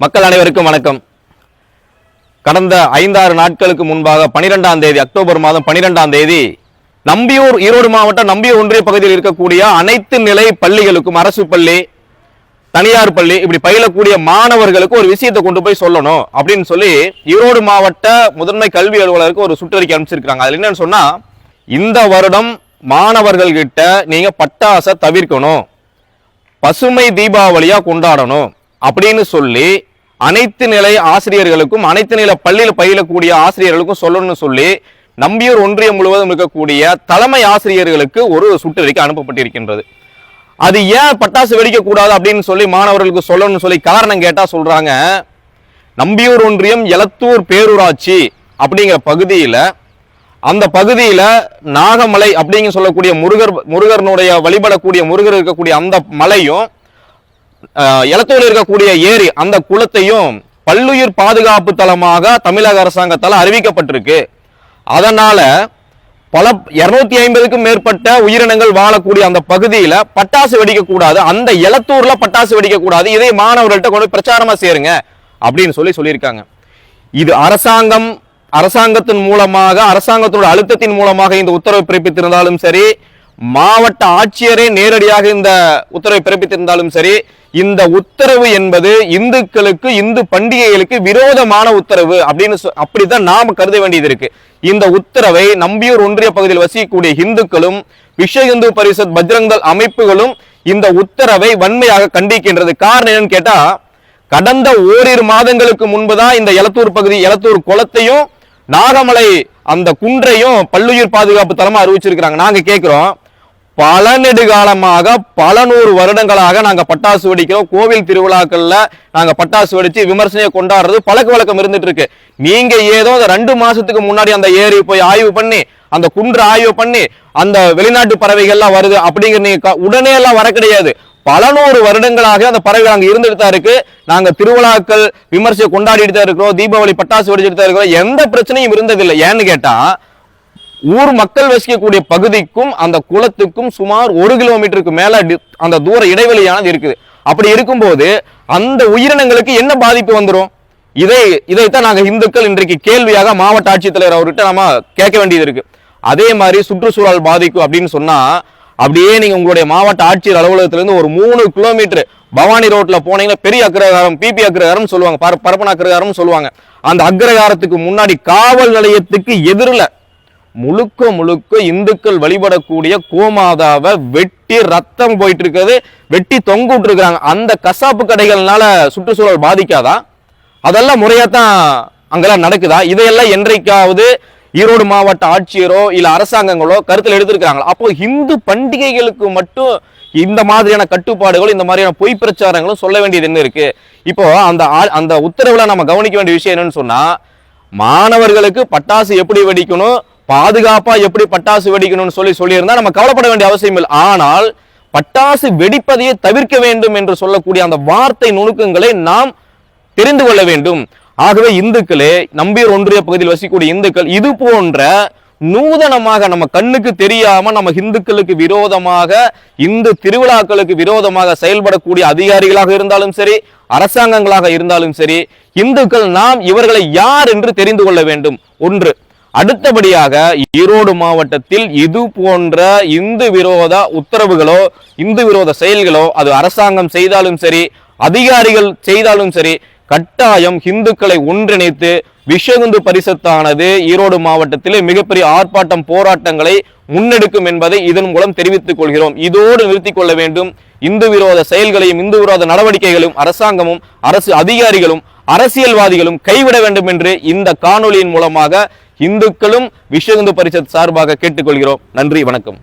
மக்கள் அனைவருக்கும் வணக்கம். கடந்த ஐந்தாறு நாட்களுக்கு முன்பாக பனிரெண்டாம் தேதி அக்டோபர் மாதம் பனிரெண்டாம் தேதி நம்பியூர் ஈரோடு மாவட்டம் நம்பியூர் ஒன்றிய பகுதியில் இருக்கக்கூடிய அனைத்து நிலை பள்ளிகளுக்கும் அரசு பள்ளி தனியார் பள்ளி இப்படி பயிலக்கூடிய மாணவர்களுக்கு ஒரு விஷயத்தை கொண்டு போய் சொல்லணும் அப்படின்னு சொல்லி ஈரோடு மாவட்ட முதன்மை கல்வி அலுவலருக்கு ஒரு சுற்றறிக்கை அனுப்பிச்சிருக்காங்க அதில் என்னன்னு சொன்னா இந்த வருடம் மாணவர்கள் கிட்ட நீங்க பட்டாசை தவிர்க்கணும். பசுமை தீபாவளியா கொண்டாடணும் அப்படின்னு சொல்லி அனைத்து நிலை ஆசிரியர்களுக்கும் அனைத்து நிலை பள்ளியில் பயிலக்கூடிய ஆசிரியர்களுக்கும் சொல்லணும்னு சொல்லி நம்பியூர் ஒன்றியம் முழுவதும் இருக்கக்கூடிய தலைமை ஆசிரியர்களுக்கு ஒரு சுற்றறிக்கை அனுப்பப்பட்டிருக்கின்றது. அது ஏன் பட்டாசு வெடிக்கக்கூடாது அப்படின்னு சொல்லி மாணவர்களுக்கு சொல்லணும்னு சொல்லி காரணம் கேட்டால் சொல்கிறாங்க நம்பியூர் ஒன்றியம் எலத்தூர் பேரூராட்சி அப்படிங்கிற பகுதியில் அந்த பகுதியில் நாகமலை அப்படிங்க சொல்லக்கூடிய முருகர் முருகனுடைய வழிபடக்கூடிய முருகர் இருக்கக்கூடிய அந்த மலையும் எலத்தூர் இருக்கக்கூடிய ஏரி அந்த குளத்தையும் பல்லுயிர் பாதுகாப்பு தலமாக தமிழக அரசாங்கத்தால் அறிவிக்கப்பட்டிருக்கு. அதனால பல இருநூத்தி ஐம்பதுக்கும் மேற்பட்ட உயிரினங்கள் வாழக்கூடிய அந்த பகுதியில பட்டாசு வெடிக்கக்கூடாது அந்த எலத்தூர்ல பட்டாசு வெடிக்கக்கூடாது இதை மாணவர்கள்ட்ட கொண்டு பிரச்சாரமா சேருங்க அப்படின்னு சொல்லி சொல்லியிருக்காங்க. இது அரசாங்கம் அரசாங்கத்தின் மூலமாக அரசாங்கத்தோட அழுத்தத்தின் மூலமாக இந்த உத்தரவை பிறப்பித்திருந்தாலும் சரி மாவட்ட ஆட்சியரே நேரடியாக இந்த உத்தரவை பிறப்பித்திருந்தாலும் சரி இந்த உத்தரவு என்பது இந்துக்களுக்கு இந்து பண்டிகைகளுக்கு விரோதமான உத்தரவு அப்படின்னு சொ- அப்படிதான் நாம கருத வேண்டியது இருக்கு. இந்த உத்தரவை நம்பியூர் ஒன்றிய பகுதியில் வசிக்கக்கூடிய இந்துக்களும் விஸ்வ இந்து பரிஷத் பஜ்ரங்கல் அமைப்புகளும் இந்த உத்தரவை வன்மையாக கண்டிக்கின்றது. காரணம் என்னன்னு கேட்டா கடந்த ஓரிரு மாதங்களுக்கு முன்புதான் இந்த எலத்தூர் பகுதி எலத்தூர் குளத்தையும் நாகமலை அந்த குன்றையும் பல்லுயிர் பாதுகாப்பு தளமா அறிவிச்சிருக்கிறாங்க. நாங்க கேட்கிறோம் பல நெடுகாலமாக பல நூறு வருடங்களாக நாங்கள் பட்டாசு வெடிக்கிறோம். கோவில் திருவிழாக்கள்ல நாங்கள் பட்டாசு வெடிச்சு விமர்சனையை கொண்டாடுறது பழக்க வழக்கம் இருந்துட்டு இருக்கு நீங்க ஏதோ அந்த ரெண்டு மாசத்துக்கு முன்னாடி அந்த ஏரி போய் ஆய்வு பண்ணி அந்த குன்று ஆய்வு பண்ணி அந்த வெளிநாட்டு பறவைகள்லாம் வருது அப்படிங்கிற நீங்க உடனே எல்லாம் வர கிடையாது. பல நூறு வருடங்களாக அந்த பறவைகள் அங்கே இருந்துட்டு தான் இருக்கு. நாங்க திருவிழாக்கள் விமர்சையை கொண்டாடிட்டு தான் இருக்கிறோம். தீபாவளி பட்டாசு வெடிச்சிட்டு தான் இருக்கிறோம். எந்த பிரச்சனையும் இருந்ததில்லை. ஏன்னு கேட்டா ஊர் மக்கள் வசிக்கக்கூடிய பகுதிக்கும் அந்த குளத்துக்கும் சுமார் ஒரு கிலோமீட்டருக்கு மேல அந்த தூர இடைவெளியானது இருக்குது. அப்படி இருக்கும்போது அந்த உயிரினங்களுக்கு என்ன பாதிப்பு வந்துடும் இதை இதைத்தான் நாங்கள் இந்துக்கள் இன்றைக்கு கேள்வியாக மாவட்ட ஆட்சித்தலைவர் அவர்கிட்ட நம்ம கேட்க வேண்டியது இருக்கு. அதே மாதிரி சுற்றுச்சூழல் பாதிக்கும் அப்படின்னு சொன்னா அப்படியே நீங்க உங்களுடைய மாவட்ட ஆட்சியர் அலுவலகத்திலிருந்து ஒரு மூணு கிலோமீட்டர் பவானி ரோட்ல போனீங்கன்னா பெரிய அக்ரகாரம் பிபி அக்ரகாரம் சொல்லுவாங்க. பர- பரப்பன அக்ரகாரம் சொல்லுவாங்க. அந்த அக்ரகாரத்துக்கு முன்னாடி காவல் நிலையத்துக்கு எதிரில் முழுக்க முழுக்க இந்துக்கள் வழிபடக்கூடிய கோமாதாவை வெட்டி ரத்தம் போயிட்டு இருக்குது வெட்டி தொங்க விட்டுருக்குறாங்க அந்த கசாப்பு கடைகள்னால சுற்றுச்சூழல் பாதிக்காதா? அதெல்லாம் முறையாக தான் அங்கெல்லாம் நடக்குதா? இதையெல்லாம் என்றைக்காவது ஈரோடு மாவட்ட ஆட்சியரோ இல்லை அரசாங்கங்களோ கருத்தில் எடுத்திருக்காங்களா அப்போ இந்து பண்டிகைகளுக்கு மட்டும் இந்த மாதிரியான கட்டுப்பாடுகளும் இந்த மாதிரியான பொய் பிரச்சாரங்களும் சொல்ல வேண்டியது என்ன இருக்கு? இப்போ அந்த ஆ- அந்த உத்தரவுல நம்ம கவனிக்க வேண்டிய விஷயம் என்னன்னு சொன்னா மாணவர்களுக்கு பட்டாசு எப்படி வெடிக்கணும்? பாதுகாப்பா எப்படி பட்டாசு வெடிக்கணும்னு சொல்லி சொல்லியிருந்தா நம்ம கவலைப்பட வேண்டிய அவசியம் இல்லை. ஆனால் பட்டாசு வெடிப்பதையே தவிர்க்க வேண்டும் என்று சொல்லக்கூடிய அந்த வார்த்தை நுணுக்கங்களை நாம் தெரிந்து கொள்ள வேண்டும். ஆகவே இந்துக்களே நம்பியூர் ஒன்றிய பகுதியில் வசிக்கக்கூடிய இந்துக்கள் இது போன்ற நூதனமாக நம்ம கண்ணுக்கு தெரியாம நம்ம இந்துக்களுக்கு விரோதமாக இந்து திருவிழாக்களுக்கு விரோதமாக செயல்படக்கூடிய அதிகாரிகளாக இருந்தாலும் சரி அரசாங்கங்களாக இருந்தாலும் சரி இந்துக்கள் நாம் இவர்களை யார் என்று தெரிந்து கொள்ள வேண்டும். ஒன்று அடுத்தபடியாக ஈரோடு மாவட்டத்தில் இது போன்ற இந்து விரோத உத்தரவுகளோ இந்து விரோத செயல்களோ அது அரசாங்கம் செய்தாலும் சரி அதிகாரிகள் செய்தாலும் சரி கட்டாயம் இந்துக்களை ஒன்றிணைத்து விஸ்வகுந்து பரிசத்தானது ஈரோடு மாவட்டத்திலே மிகப்பெரிய ஆர்ப்பாட்டம் போராட்டங்களை முன்னெடுக்கும் என்பதை இதன் மூலம் தெரிவித்துக் கொள்கிறோம். இதோடு நிறுத்திக் கொள்ள வேண்டும். இந்து விரோத செயல்களையும் இந்து விரோத நடவடிக்கைகளும் அரசாங்கமும் அரசு அதிகாரிகளும் அரசியல்வாதிகளும் கைவிட வேண்டும் என்று இந்த காணொலியின் மூலமாக இந்துக்களும் விஸ்வ இந்து பரிஷத் சார்பாக கேட்டுக்கொள்கிறோம். நன்றி வணக்கம்.